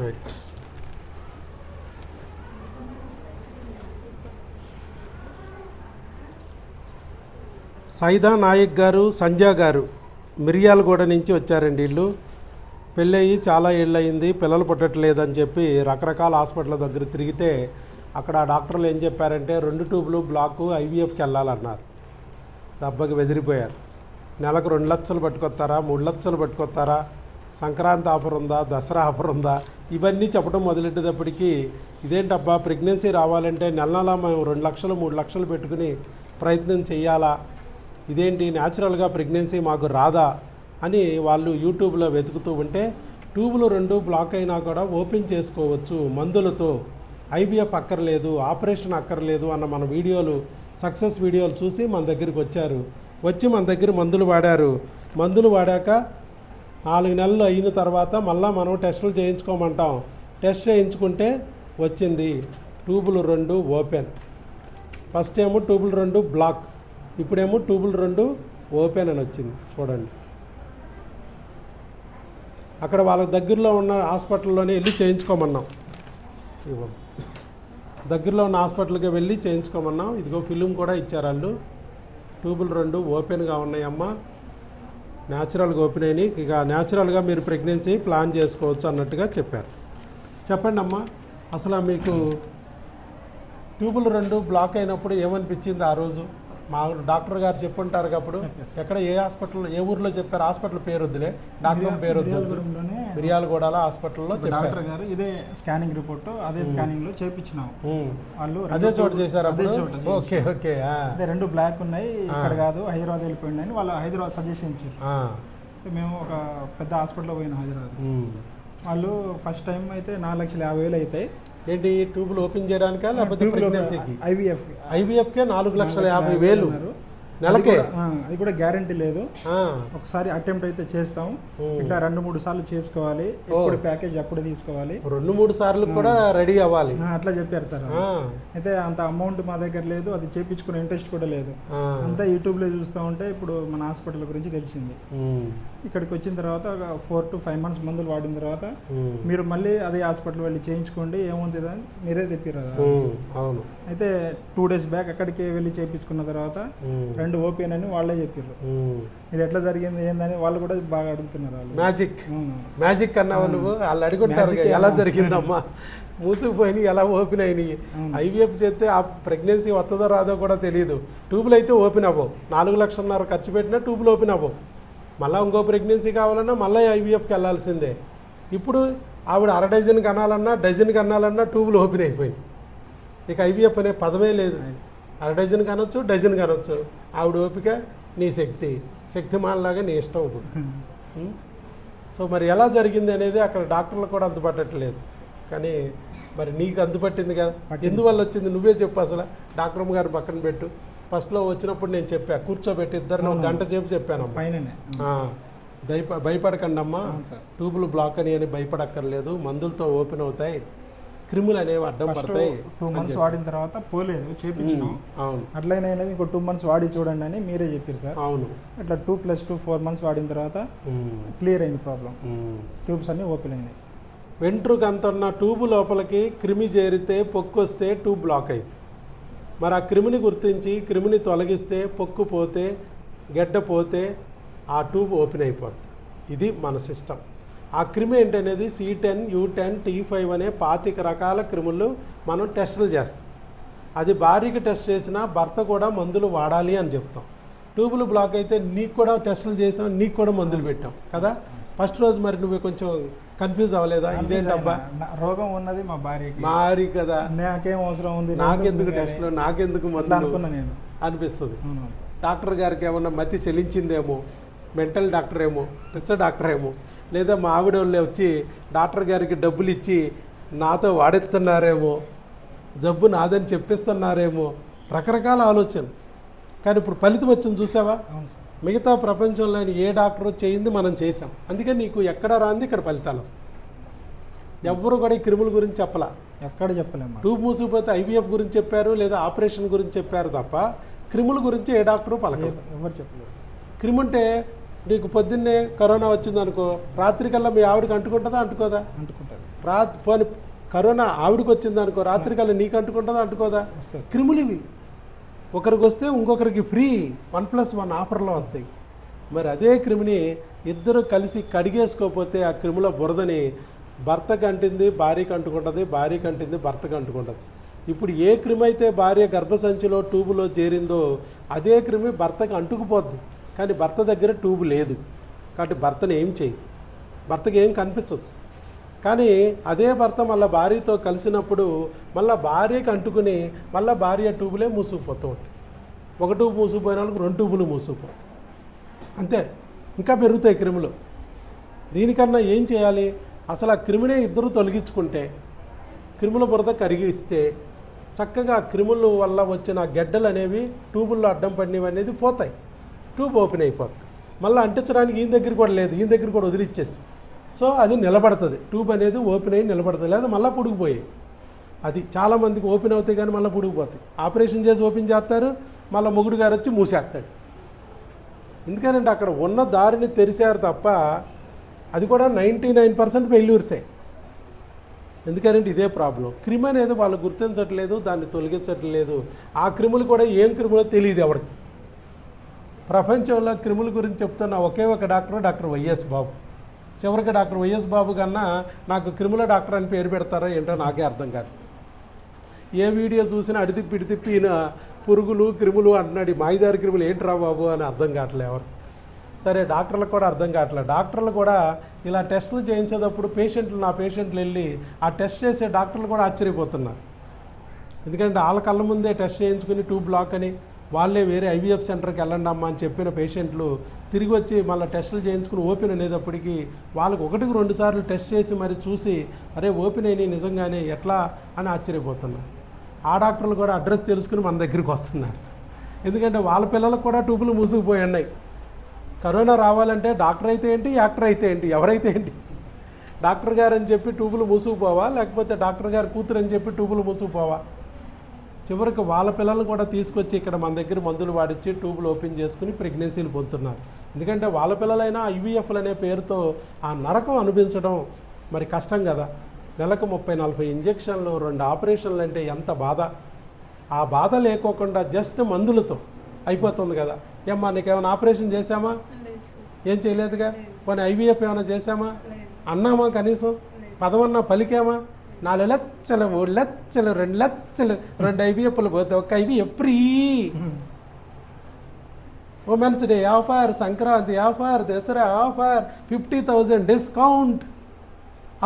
Right Saida Naik గారు సంధ్య గారు మిరియాలగూడ నుంచి వచ్చారండి వీళ్ళు. పెళ్ళయి చాలా ఏళ్ళయింది పిల్లలు పుట్టట్లేదని చెప్పి రకరకాల హాస్పిటల్ దగ్గర తిరిగితే అక్కడ డాక్టర్లు ఏం చెప్పారంటే రెండు ట్యూబ్లు బ్లాకు ఐవీఎఫ్కి వెళ్ళాలన్నారు. దెబ్బకి బెదిరిపోయారు. నెలకు రెండు లక్షలు పట్టుకొస్తారా మూడు లక్షలు పట్టుకొస్తారా? సంక్రాంతి ఆఫర్ ఉందా దసరా ఆఫర్ ఉందా ఇవన్నీ చెప్పడం మొదలెట్టేటప్పటికీ ఇదేంటబ్బా ప్రెగ్నెన్సీ రావాలంటే నెల నెల మేము రెండు లక్షలు మూడు లక్షలు పెట్టుకుని ప్రయత్నం చేయాలా ఇదేంటి న్యాచురల్గా ప్రెగ్నెన్సీ మాకు రాదా? అని వాళ్ళు యూట్యూబ్లో వెతుకుతూ ఉంటే ట్యూబులు రెండు బ్లాక్ అయినా కూడా ఓపెన్ చేసుకోవచ్చు మందులతో. ఐవీఎఫ్ అక్కర్లేదు ఆపరేషన్ అక్కర్లేదు అన్న మన వీడియోలు సక్సెస్ వీడియోలు చూసి మన దగ్గరికి వచ్చారు. వచ్చి మన దగ్గర మందులు వాడారు. మందులు వాడాక నాలుగు నెలలు అయిన తర్వాత మళ్ళీ మనం టెస్టులు చేయించుకోమంటాం. టెస్ట్ చేయించుకుంటే వచ్చింది ట్యూబులు రెండు ఓపెన్. ఫస్ట్ ఏమో ట్యూబులు రెండు బ్లాక్. ఇప్పుడేమో ట్యూబులు రెండు ఓపెన్ అని వచ్చింది. చూడండి. అక్కడ వాళ్ళ దగ్గరలో ఉన్న హాస్పిటల్లోనే వెళ్ళి చేయించుకోమన్నాం. ఇవ్వం దగ్గరలో ఉన్న హాస్పిటల్కి వెళ్ళి చేయించుకోమన్నాం. ఇదిగో ఫిలిం కూడా ఇచ్చారు వాళ్ళు. ట్యూబులు రెండు ఓపెన్గా ఉన్నాయమ్మా. న్యాచురల్గా ఓపెన్ అయినాయి. ఇక న్యాచురల్గా మీరు ప్రెగ్నెన్సీ ప్లాన్ చేసుకోవచ్చు అన్నట్టుగా చెప్పారు. చెప్పండి అమ్మా అసలు మీకు ట్యూబులు రెండు బ్లాక్ అయినప్పుడు ఏమనిపించింది ఆ రోజు? మా డాక్టర్ గారు చెప్పుంటారు అప్పుడు. ఎక్కడ ఏ హాస్పిటల్ ఏ ఊర్లో చెప్పారు? హాస్పిటల్ పేరు వద్దులే డాక్టర్ పేరు వద్దు మిరియాలగూడల హాస్పిటల్లో డాక్టర్ గారు ఇదే స్కానింగ్ రిపోర్ట్ అదే స్కానింగ్లో చేపించినాం. వాళ్ళు అదే చోటు చేశారు అదే చోట ఓకే ఓకే. అదే రెండు బ్లాక్ ఉన్నాయి ఇక్కడ కాదు హైదరాబాద్ వెళ్ళిపోయింది అని వాళ్ళు హైదరాబాద్ సజెషన్ ఇచ్చారు. మేము ఒక పెద్ద హాస్పిటల్ పోయినాం హైదరాబాద్. వాళ్ళు ఫస్ట్ టైం అయితే నాలుగు లక్షల యాభై వేలు అవుతాయి ఏంటి ట్యూబులు ఓపెన్ చేయడానికా లేకపోతే ఐవీఎఫ్ ఐవీఎఫ్కే. నాలుగు లక్షల యాభై వేలు. నెలకే అది కూడా గ్యారంటీ లేదు. ఒకసారి అటెంప్ట్ అయితే చేస్తాం. ఇట్లా రెండు మూడు సార్లు చేసుకోవాలి ఎప్పుడు ప్యాకేజ్ అప్పుడు తీసుకోవాలి రెండు మూడు సార్లు కూడా రెడీ అవ్వాలి అట్లా చెప్పారు సార్. అయితే అంత అమౌంట్ మా దగ్గర లేదు అది చేపించుకునే ఇంట్రెస్ట్ కూడా లేదు. అంతా యూట్యూబ్లో చూస్తూ ఉంటే ఇప్పుడు మన హాస్పిటల్ గురించి తెలిసింది. ఇక్కడికి వచ్చిన తర్వాత ఒక ఫోర్ టు ఫైవ్ మంత్స్ మందులు వాడిన తర్వాత. మీరు మళ్ళీ అదే హాస్పిటల్ వెళ్ళి చేయించుకోండి ఏముంది అని మీరే చెప్పారు. అవును అయితే టూ డేస్ బ్యాక్ అక్కడికి వెళ్ళి చేయించుకున్న తర్వాత. రెండు ఓపెన్ అని వాళ్ళే చెప్పారు. ఇది ఎట్లా జరిగింది ఏందని వాళ్ళు కూడా బాగా అడుగుతున్నారు వాళ్ళు. మ్యాజిక్. మ్యాజిక్ అన్నావు నువ్వు వాళ్ళు అడుగుంటారు ఎలా? జరిగిందమ్మా? మూసుకుపోయినాయి ఎలా ఓపెన్ అయినాయి. ఐవీఎఫ్ చేస్తే ఆ ప్రెగ్నెన్సీ వస్తుందో రాదో కూడా తెలియదు ట్యూబులు అయితే ఓపెన్ అవ్వవు. నాలుగు లక్షలన్నర ఖర్చు పెట్టినా ట్యూబులు ఓపెన్ అవ్వవు. మళ్ళీ ఇంకో ప్రెగ్నెన్సీ కావాలన్నా మళ్ళీ ఐవీఎఫ్కి వెళ్ళాల్సిందే. ఇప్పుడు ఆవిడ అర డజన్ కనాలన్నా డజన్ కనాలన్నా ట్యూబులు ఓపెన్ అయిపోయింది ఇక ఐవీఎఫ్ అనే పదమే లేదు. అర డజన్ కనొచ్చు డజన్ కనొచ్చు. ఆవిడ ఓపిక నీ శక్తి. శక్తిమాన్లాగా నీ ఇష్టం ఇప్పుడు? సో మరి ఎలా జరిగింది అనేది అక్కడ డాక్టర్లు కూడా అంతుపట్టట్లేదు కానీ మరి నీకు అంతుపట్టింది కదా. ఎందువల్ల వచ్చింది నువ్వే చెప్పు అసలు. డాక్టర్ గారు పక్కన పెట్టు. ఫస్ట్లో వచ్చినప్పుడు నేను చెప్పా కూర్చోబెట్టి ఇద్దరు. గంట సేపు ఆ, దయప భయపడకండి అమ్మా. ట్యూబులు బ్లాక్ అని అని భయపడక్కర్లేదు. మందులతో ఓపెన్ అవుతాయి. క్రిములు అనేవి అడ్డం పడతాయి టూ మంత్స్. వాడిన తర్వాత పోలేదు చేపించినాం. అవును. అట్లయినా ఇంకో టూ మంత్స్ వాడి చూడండి అని మీరే చెప్పారు సార్. అవును. ఇట్లా two plus two four months వాడిన తర్వాత క్లియర్ అయింది ప్రాబ్లం. ట్యూబ్స్ అన్ని ఓపెన్ అయినాయి. వెంట్రుక అంత ఉన్న ట్యూబ్ లోపలికి క్రిమి చేరితే పొక్కు వస్తే ట్యూబ్ బ్లాక్ అయింది. మరి ఆ క్రిమిని గుర్తించి క్రిమిని తొలగిస్తే పొక్కు పోతే గడ్డ పోతే ఆ ట్యూబ్ ఓపెన్ అయిపోద్ది. ఇది మన సిస్టమ్ ఆ క్రిమి ఏంటనేది C ten U ten T five అనే పాతిక రకాల క్రిములు మనం టెస్టులు చేస్తాం. అది భార్యకి టెస్ట్ చేసినా భర్త కూడా మందులు వాడాలి అని చెప్తాం. ట్యూబులు బ్లాక్ అయితే నీకు కూడా టెస్టులు చేసాం నీకు కూడా మందులు పెట్టాం కదా? ఫస్ట్ రోజు మరి నువ్వు కొంచెం కన్ఫ్యూజ్ అవ్వలేదా? ఇదేంటబ్బా? రోగం ఉన్నది మా భార్యకి. మారి కదా. నాకేం అవసరం ఉంది? నాకెందుకు టెస్ట్లో? నాకెందుకు మందులు? అనుకున్నా నేను. అనిపిస్తుంది. డాక్టర్ గారికి ఏమన్నా మతి చెలించిందేమో? మెంటల్ డాక్టర్ ఏమో పిచ్చ డాక్టర్ ఏమో లేదా మా ఆవిడ వాళ్ళే వచ్చి డాక్టర్ గారికి డబ్బులు ఇచ్చి నాతో వాడెత్తున్నారేమో జబ్బు నాదని చెప్పిస్తున్నారేమో రకరకాల ఆలోచన కానీ ఇప్పుడు ఫలితం వచ్చింది చూసావా? మిగతా ప్రపంచంలో ఏ డాక్టర్ చేయింది మనం చేసాం అందుకే నీకు ఎక్కడ రాంది ఇక్కడ ఫలితాలు వస్తాయి. ఎవ్వరు కూడా ఈ క్రిముల గురించి చెప్పలా. ఎక్కడ చెప్పలేము ట్యూబ్ మూసిపోతే ఐవీఎఫ్ గురించి చెప్పారు లేదా ఆపరేషన్ గురించి చెప్పారు తప్ప క్రిముల గురించి ఏ డాక్టరు పలకరు. ఎవరు చెప్పలేదు. క్రిమ్ అంటే నీకు పొద్దున్నే కరోనా వచ్చిందనుకో రాత్రికల్లా మీ ఆవిడకి అంటుకుంటుందా అంటుకోదా? అంటుకుంటారు రా పోని కరోనా ఆవిడకి వచ్చింది అనుకో రాత్రి కల్లా నీకు అంటుకుంటుందా అంటుకోదా. క్రిములు ఇవి. ఒకరికి వస్తే ఇంకొకరికి ఫ్రీ వన్ ప్లస్ వన్ ఆఫర్లో వస్తాయి. మరి అదే క్రిమిని ఇద్దరు కలిసి కడిగేసుకోకపోతే ఆ క్రిముల బురదని భర్తకు అంటింది భార్యకి అంటుకుంటుంది భార్యకి అంటింది భర్తకు అంటుకుంటుంది. ఇప్పుడు ఏ క్రిమి అయితే భార్య గర్భసంచిలో ట్యూబులో చేరిందో అదే క్రిమి భర్తకు అంటుకుపోద్ది. కానీ భర్త దగ్గర ట్యూబు లేదు. కాబట్టి భర్తను ఏం చేయదు భర్తకి ఏం కనిపించదు. కానీ అదే భర్త మళ్ళీ భార్యతో కలిసినప్పుడు మళ్ళీ భార్యకి అంటుకుని మళ్ళీ భార్య ట్యూబులే మూసుకుపోతూ ఉంటాయి. ఒక ట్యూబ్ మూసుకుపోయిన వాళ్ళకి రెండు ట్యూబులు మూసుకుపోతాయి. అంతే. ఇంకా పెరుగుతాయి క్రిములు. దీనికన్నా ఏం చేయాలి? అసలు ఆ క్రిమినే ఇద్దరు తొలగించుకుంటే క్రిముల బురద కరిగిస్తే చక్కగా క్రిముల వల్ల వచ్చిన గెడ్డలు అనేవి ట్యూబుల్లో అడ్డం పడినవి అనేది పోతాయి. ట్యూబ్ ఓపెన్ అయిపోతుంది మళ్ళీ అంటించడానికి ఈయన దగ్గర కూడా లేదు ఈయన దగ్గర కూడా వదిలిచ్చేసి. సో అది నిలబడుతుంది. ట్యూబ్ అనేది ఓపెన్ అయ్యి నిలబడుతుంది. లేదా మళ్ళీ పుడిగిపోయాయి అది చాలామందికి ఓపెన్ అవుతాయి కానీ మళ్ళీ పుడిగిపోతాయి. ఆపరేషన్ చేసి ఓపెన్ చేస్తారు మళ్ళీ మొగుడు గారు వచ్చి మూసేస్తాడు. ఎందుకనంటే అక్కడ ఉన్న దారిని తెరిచారు తప్ప అది కూడా నైంటీ నైన్ పర్సెంట్ ఫెయిల్యూర్సే. ఎందుకంటే ఇదే ప్రాబ్లం. క్రిమి అనేది వాళ్ళు గుర్తించట్లేదు దాన్ని తొలగించట్లేదు. ఆ క్రిములు కూడా ఏం క్రిములో తెలియదు ఎవరికి. ప్రపంచంలో క్రిముల గురించి చెప్తున్న ఒకే ఒక డాక్టర్ డాక్టర్ వైఎస్ బాబు. చివరికి డాక్టర్ వైఎస్ బాబు కన్నా నాకు క్రిముల డాక్టర్ అని పేరు పెడతారో ఏంటో నాకే అర్థం కాదు. ఏ వీడియో చూసినా అడితిప్పి ఇడితిప్పి ఈయన పురుగులు క్రిములు అంటున్నాడు మాయిదారి క్రిములు ఏంట్రా బాబు అని అర్థం కావట్లే ఎవరు. సరే డాక్టర్లకు కూడా అర్థం కావట్లేదు డాక్టర్లు కూడా ఇలా టెస్టులు చేయించేటప్పుడు పేషెంట్లు నా పేషెంట్లు వెళ్ళి ఆ టెస్ట్ చేసే డాక్టర్లు కూడా ఆశ్చర్యపోతున్నారు. ఎందుకంటే వాళ్ళ కళ్ళ ముందే టెస్ట్ చేయించుకుని ట్యూబ్ బ్లాక్ అని వాళ్ళే వేరే ఐవీఎఫ్ సెంటర్కి వెళ్ళండి అమ్మా అని చెప్పిన పేషెంట్లు తిరిగి వచ్చి మళ్ళీ టెస్టులు చేయించుకుని ఓపెన్ అనేటప్పటికి వాళ్ళకి ఒకటికి రెండు సార్లు టెస్ట్ చేసి మరి చూసి అరే ఓపెన్ అయినాయి నిజంగానే ఎట్లా? అని ఆశ్చర్యపోతున్నారు. ఆ డాక్టర్లు కూడా అడ్రస్ తెలుసుకుని మన దగ్గరికి వస్తున్నారు. ఎందుకంటే వాళ్ళ పిల్లలకు కూడా ట్యూబులు మూసుకుపోయి ఉన్నాయి. కరోనా రావాలంటే డాక్టర్ అయితే ఏంటి యాక్టర్ అయితే ఏంటి ఎవరైతే ఏంటి? డాక్టర్ గారు అని చెప్పి ట్యూబులు మూసుకుపోవా? లేకపోతే డాక్టర్ గారు కూతురు అని చెప్పి ట్యూబులు మూసుకుపోవా? చివరికి వాళ్ళ పిల్లల్ని కూడా తీసుకొచ్చి ఇక్కడ మన దగ్గర మందులు వాడిచ్చి ట్యూబులు ఓపెన్ చేసుకుని ప్రెగ్నెన్సీలు పొందుతున్నారు. ఎందుకంటే వాళ్ళ పిల్లలైనా ఐవీఎఫ్లు అనే పేరుతో ఆ నరకం అనిపించడం మరి కష్టం కదా. నెలకు ముప్పై నలభై ఇంజక్షన్లు రెండు ఆపరేషన్లు అంటే ఎంత బాధ. ఆ బాధ లేకోకుండా జస్ట్ మందులతో అయిపోతుంది కదా. ఏమ్మా నీకేమైనా ఆపరేషన్ చేశామా. ఏం చేయలేదుగా? లేదు. పోనీ ఐవీఎఫ్ ఏమైనా చేశామా. అన్నామా కనీసం? లేదు. పదమన్నా పలికామా? నాలుగు లక్షలు మూడు లక్షలు రెండు లక్షలు రెండు ఐవీఎఫ్లు పోతే ఒక IVF free. Women's day offer Sankranti offer Dasara offer fifty thousand discount.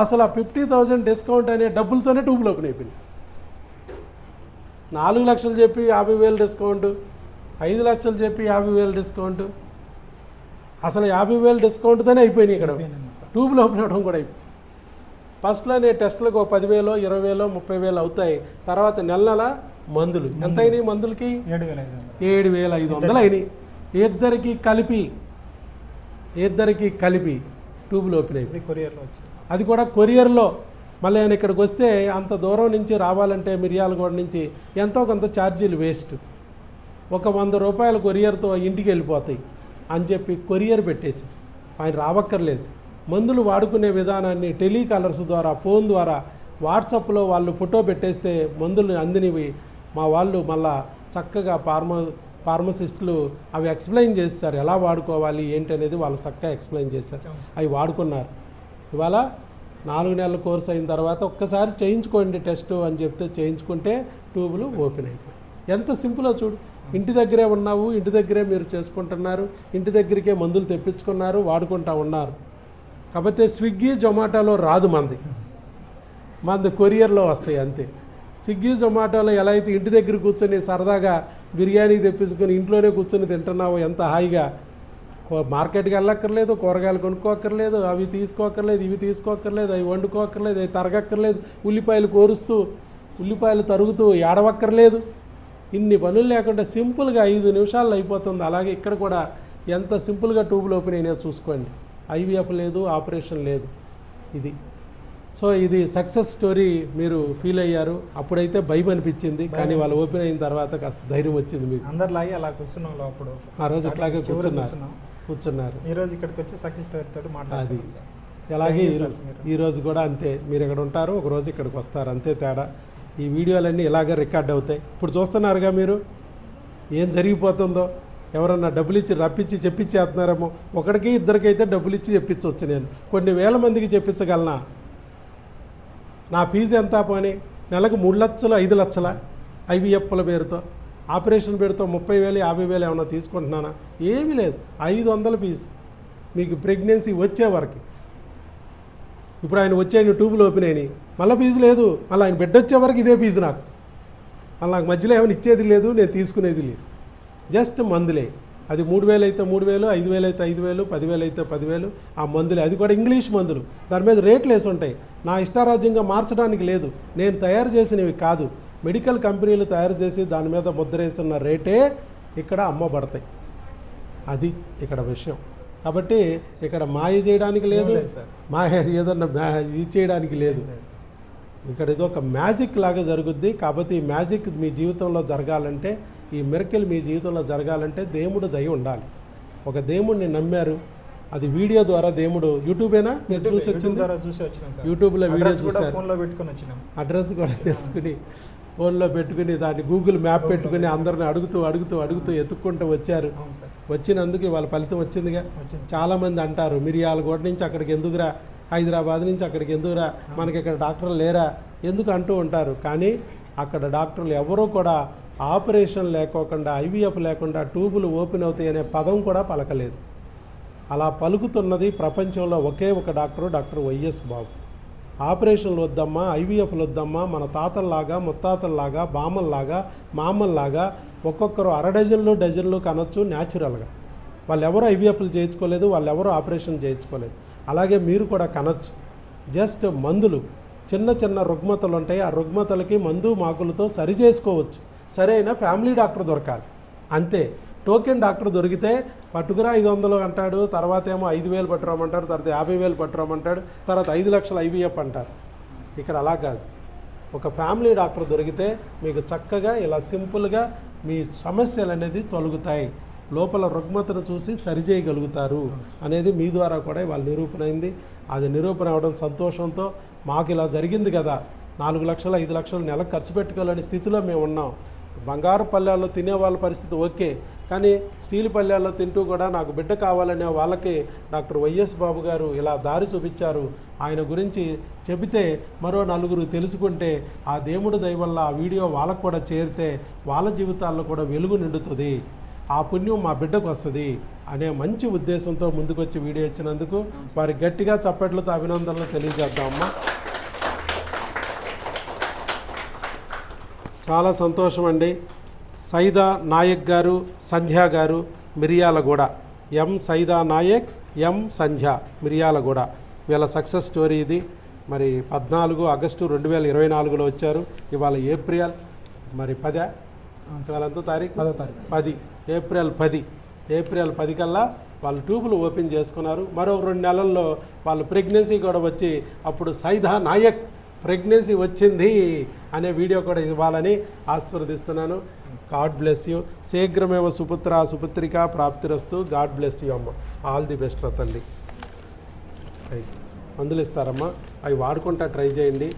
అసలు ఆ ఫిఫ్టీ థౌజండ్ డిస్కౌంట్ అనే డబ్బులతోనే ట్యూబ్లు ఓపెన్ అయిపోయింది నాలుగు లక్షలు చెప్పి యాభై వేలు డిస్కౌంట్ ఐదు లక్షలు చెప్పి యాభై వేలు డిస్కౌంట్. అసలు యాభై వేలు డిస్కౌంట్తోనే అయిపోయినాయి ఇక్కడ. ట్యూబ్లు ఓపెన్ అవ్వడం కూడా అయిపోయింది ఫస్ట్లో నేను టెస్టులకు ఒక పదివేలు ఇరవై వేలు ముప్పై వేలు అవుతాయి. తర్వాత నెల నెల మందులు. ఎంత అయినాయి మందులకి? ఏడు వేల ఐదు వందలు అయినాయి. ఇద్దరికి కలిపి ఇద్దరికి కలిపి ట్యూబ్లు ఓపెన్ కొరియర్లో అది కూడా కొరియర్లో. మళ్ళీ ఆయన ఇక్కడికి వస్తే అంత దూరం నుంచి రావాలంటే మిర్యాలగూడ నుంచి ఎంతో కొంత ఛార్జీలు వేస్ట్. ఒక వంద రూపాయల కొరియర్తో ఇంటికి వెళ్ళిపోతాయి అని చెప్పి కొరియర్ పెట్టేసి. ఆయన రావక్కర్లేదు. మందులు వాడుకునే విధానాన్ని టెలికాలర్స్ ద్వారా ఫోన్ ద్వారా వాట్సాప్లో వాళ్ళు ఫోటో పెట్టేస్తే మందులు అందినవి. మా వాళ్ళు మళ్ళా చక్కగా ఫార్మా ఫార్మసిస్టులు అవి ఎక్స్ప్లెయిన్ చేస్తారు ఎలా వాడుకోవాలి ఏంటి అనేది వాళ్ళు చక్కగా ఎక్స్ప్లెయిన్ చేస్తారు అవి వాడుకున్నారు. ఇవాళ నాలుగు నెలల కోర్స్ అయిన తర్వాత ఒక్కసారి చేయించుకోండి టెస్ట్ అని చెప్తే చేయించుకుంటే ట్యూబులు ఓపెన్ అయిపోయి ఎంత సింపులో చూడు. ఇంటి దగ్గరే ఉన్నావు ఇంటి దగ్గరే మీరు చేసుకుంటున్నారు ఇంటి దగ్గరికే మందులు తెప్పించుకున్నారు వాడుకుంటా ఉన్నారు. కాకపోతే స్విగ్గీ జొమాటోలో రాదు మంది. మంది కొరియర్లో వస్తాయి అంతే. స్విగ్గీ జొమాటోలో ఎలా అయితే ఇంటి దగ్గర కూర్చొని సరదాగా బిర్యానీ తెప్పించుకొని ఇంట్లోనే కూర్చొని తింటున్నావో ఎంత హాయిగా. మార్కెట్కి వెళ్ళక్కర్లేదు కూరగాయలు కొనుక్కోక్కర్లేదు అవి తీసుకోక్కర్లేదు ఇవి తీసుకోక్కర్లేదు అవి వండుకోక్కర్లేదు అవి తరగక్కర్లేదు ఉల్లిపాయలు కోరుస్తూ ఉల్లిపాయలు తరుగుతూ ఏడవక్కర్లేదు. ఇన్ని పనులు లేకుండా సింపుల్గా ఐదు నిమిషాల్లో అయిపోతుంది. అలాగే ఇక్కడ కూడా ఎంత సింపుల్గా ట్యూబ్లు ఓపెన్ అయినా చూసుకోండి. ఐవీఎఫ్ లేదు ఆపరేషన్ లేదు. ఇది. సో ఇది సక్సెస్ స్టోరీ మీరు ఫీల్ అయ్యారు. అప్పుడైతే భయం అనిపించింది. కానీ వాళ్ళు ఓపెన్ అయిన తర్వాత కాస్త ధైర్యం వచ్చింది మీకు. అందరిలాగే అలా కూర్చున్నాం అప్పుడు. ఆ రోజు అట్లాగే కూర్చున్నారు. కూర్చున్నాం. కూర్చున్నారు. ఈ రోజు ఇక్కడికి వచ్చి సక్సెస్ స్టోరీ తోటి మాట్లాడుతున్నాం అలాగే Thank you, ఈ sir. రో- ఈ రోజు కూడా అంతే. మీరు ఇక్కడ ఉంటారు ఒక రోజు ఇక్కడికి వస్తారు. అంతే తేడా. ఈ వీడియోలన్నీ ఇలాగే రికార్డ్ అవుతాయి. ఇప్పుడు చూస్తున్నారుగా మీరు? ఏం జరిగిపోతుందో? ఎవరన్నా డబ్బులు ఇచ్చి రప్పించి చెప్పించేస్తున్నారేమో. ఒకడికి ఇద్దరికైతే డబ్బులు ఇచ్చి చెప్పించవచ్చు నేను. కొన్ని వేల మందికి చెప్పించగలనా? నా ఫీజు ఎంత పని? నెలకు మూడు లక్షలు ఐదు లక్షల? ఐవీఎఫ్ల పేరుతో. ఆపరేషన్ పేరుతో ముప్పై వేలు యాభై వేలు ఏమైనా తీసుకుంటున్నానా? ఏమీ లేదు. ఐదు వందల ఫీజు. మీకు ప్రెగ్నెన్సీ వచ్చే వరకు. ఇప్పుడు ఆయన వచ్చే ఆయన ట్యూబులు ఓపెన్ అయినాయి. మళ్ళీ ఫీజు లేదు. మళ్ళీ ఆయన బిడ్డ వచ్చే వరకు ఇదే ఫీజు నాకు. మళ్ళీ నాకు మధ్యలో ఏమైనా ఇచ్చేది లేదు నేను తీసుకునేది లేదు. జస్ట్ మందులే. అది మూడు వేలు అయితే మూడు వేలు ఐదు వేలు అయితే ఐదు వేలు పదివేలు అయితే పదివేలు ఆ మందులే. అది కూడా ఇంగ్లీష్ మందులు. దాని మీద రేట్లు వేసి ఉంటాయి. నా ఇష్టారాజ్యంగా మార్చడానికి లేదు. నేను తయారు చేసినవి కాదు. మెడికల్ కంపెనీలు తయారు చేసి దాని మీద ముద్రేస్తున్న రేటే ఇక్కడ అమ్మబడతాయి. అది ఇక్కడ విషయం. కాబట్టి ఇక్కడ మాయ చేయడానికి లేదు. మాయ ఏదన్నా మ్యా ఇది చేయడానికి లేదు. ఇక్కడ ఏదో ఒక మ్యాజిక్ లాగా జరుగుద్ది. కాబట్టి ఈ మ్యాజిక్ మీ జీవితంలో జరగాలంటే ఈ మిరకిల్ మీ జీవితంలో జరగాలంటే దేవుడు దయ ఉండాలి. ఒక దేవుడిని నమ్మారు అది వీడియో ద్వారా దేవుడు యూట్యూబేనా? మీరు చూసి యూట్యూబ్ వచ్చింది? యూట్యూబ్లో వీడియో అడ్రస్ కూడా చూశారు. ఫోన్లో పెట్టుకొని వచ్చినాం. అడ్రస్ కూడా తెలుసుకుని ఫోన్లో పెట్టుకుని దాన్ని గూగుల్ మ్యాప్ పెట్టుకుని అందరిని అడుగుతూ అడుగుతూ అడుగుతూ ఎత్తుక్కుంటూ వచ్చారు. వచ్చినందుకు వాళ్ళ ఫలితం వచ్చిందిగా. వచ్చింది. చాలామంది అంటారు మిరియాలగూడ నుంచి అక్కడికి ఎందుకురా? హైదరాబాద్ నుంచి అక్కడికి ఎందుకురా? మనకి ఇక్కడ డాక్టర్లు లేరా? ఎందుకు అంటూ ఉంటారు. కానీ అక్కడ డాక్టర్లు ఎవరూ కూడా ఆపరేషన్ లేకోకుండా ఐవీఎఫ్ లేకుండా ట్యూబులు ఓపెన్ అవుతాయి అనే పదం కూడా పలకలేదు. అలా పలుకుతున్నది ప్రపంచంలో ఒకే ఒక డాక్టరు డాక్టర్ వైఎస్ బాబు. ఆపరేషన్లు వద్దమ్మా ఐవీఎఫ్లు వద్దమ్మా మన తాతల్లాగా ముత్తాతల్లాగా బామల్లాగా మామల్లాగా ఒక్కొక్కరు అర డజన్లు డజన్లు కనొచ్చు న్యాచురల్గా. వాళ్ళు ఎవరు ఐవీఎఫ్లు చేయించుకోలేదు వాళ్ళు ఎవరు ఆపరేషన్ చేయించుకోలేదు. అలాగే మీరు కూడా కనొచ్చు. జస్ట్ మందులు చిన్న చిన్న రుగ్మతలు ఉంటాయి ఆ రుగ్మతలకి మందు మాకులతో సరి చేసుకోవచ్చు సరైన ఫ్యామిలీ డాక్టర్ దొరకాలి. అంతే. టోకెన్ డాక్టర్ దొరికితే పట్టుకురా ఐదు వందలు అంటాడు తర్వాత ఏమో ఐదు వేలు పట్టురామంటాడు తర్వాత యాభై వేలు పట్టురామంటాడు తర్వాత ఐదు లక్షలు ఐవీఎఫ్ అంటారు. ఇక్కడ అలా కాదు. ఒక ఫ్యామిలీ డాక్టర్ దొరికితే మీకు చక్కగా ఇలా సింపుల్గా మీ సమస్యలు అనేది తొలగుతాయి. లోపల రుగ్మతను చూసి సరిచేయగలుగుతారు అనేది మీ ద్వారా కూడా ఇవాళ నిరూపణ అయింది. అది నిరూపణ అవడం సంతోషంతో మాకు ఇలా జరిగింది కదా. నాలుగు లక్షలు ఐదు లక్షలు నెలకు ఖర్చు పెట్టుకోలేని స్థితిలో మేము ఉన్నాం. బంగారు పల్లెల్లో తినే వాళ్ళ పరిస్థితి ఓకే కానీ స్టీల్ పల్లెల్లో తింటూ కూడా నాకు బిడ్డ కావాలనే వాళ్ళకి డాక్టర్ వైఎస్ బాబు గారు ఇలా దారి చూపించారు. ఆయన గురించి చెబితే మరో నలుగురు తెలుసుకుంటే ఆ దేవుడు దయ వల్ల ఆ వీడియో వాళ్ళకు కూడా చేరితే వాళ్ళ జీవితాల్లో కూడా వెలుగు నిండుతుంది. ఆ పుణ్యం మా బిడ్డకు వస్తుంది అనే మంచి ఉద్దేశంతో ముందుకొచ్చి వీడియో ఇచ్చినందుకు వారి గట్టిగా చప్పట్లతో అభినందనలు తెలియజేద్దామమ్మా చాలా సంతోషం అండి సైదా నాయక్ గారు సంధ్య గారు మిరియాలగూడ ఎం సైదా నాయక్ ఎం సంధ్య మిరియాలగూడ వీళ్ళ సక్సెస్ స్టోరీ ఇది. మరి పద్నాలుగు ఆగస్టు రెండు వేల ఇరవై నాలుగులో వచ్చారు. ఇవాళ ఏప్రిల్ మరి పదా? ఇవాళ ఎంతో తారీఖు? పదో తారీఖు. పది. ఏప్రిల్ పది. ఏప్రిల్ పది కల్లా వాళ్ళు ట్యూబులు ఓపెన్ చేసుకున్నారు. మరో రెండు నెలల్లో వాళ్ళు ప్రెగ్నెన్సీ కూడా వచ్చి అప్పుడు సైదా నాయక్ ప్రెగ్నెన్సీ వచ్చింది అనే వీడియో కూడా ఇవ్వాలని ఆస్వాదిస్తున్నాను గాడ్ బ్లెస్ యూ. శీఘ్రమేవ సుపుత్ర సుపుత్రిక ప్రాప్తిరస్తు. గాడ్ బ్లెస్ యూ అమ్మ. ఆల్ ది బెస్ట్ రా తల్లి. మందులు ఇస్తారమ్మా. అవి వాడుకుంటా ట్రై చేయండి.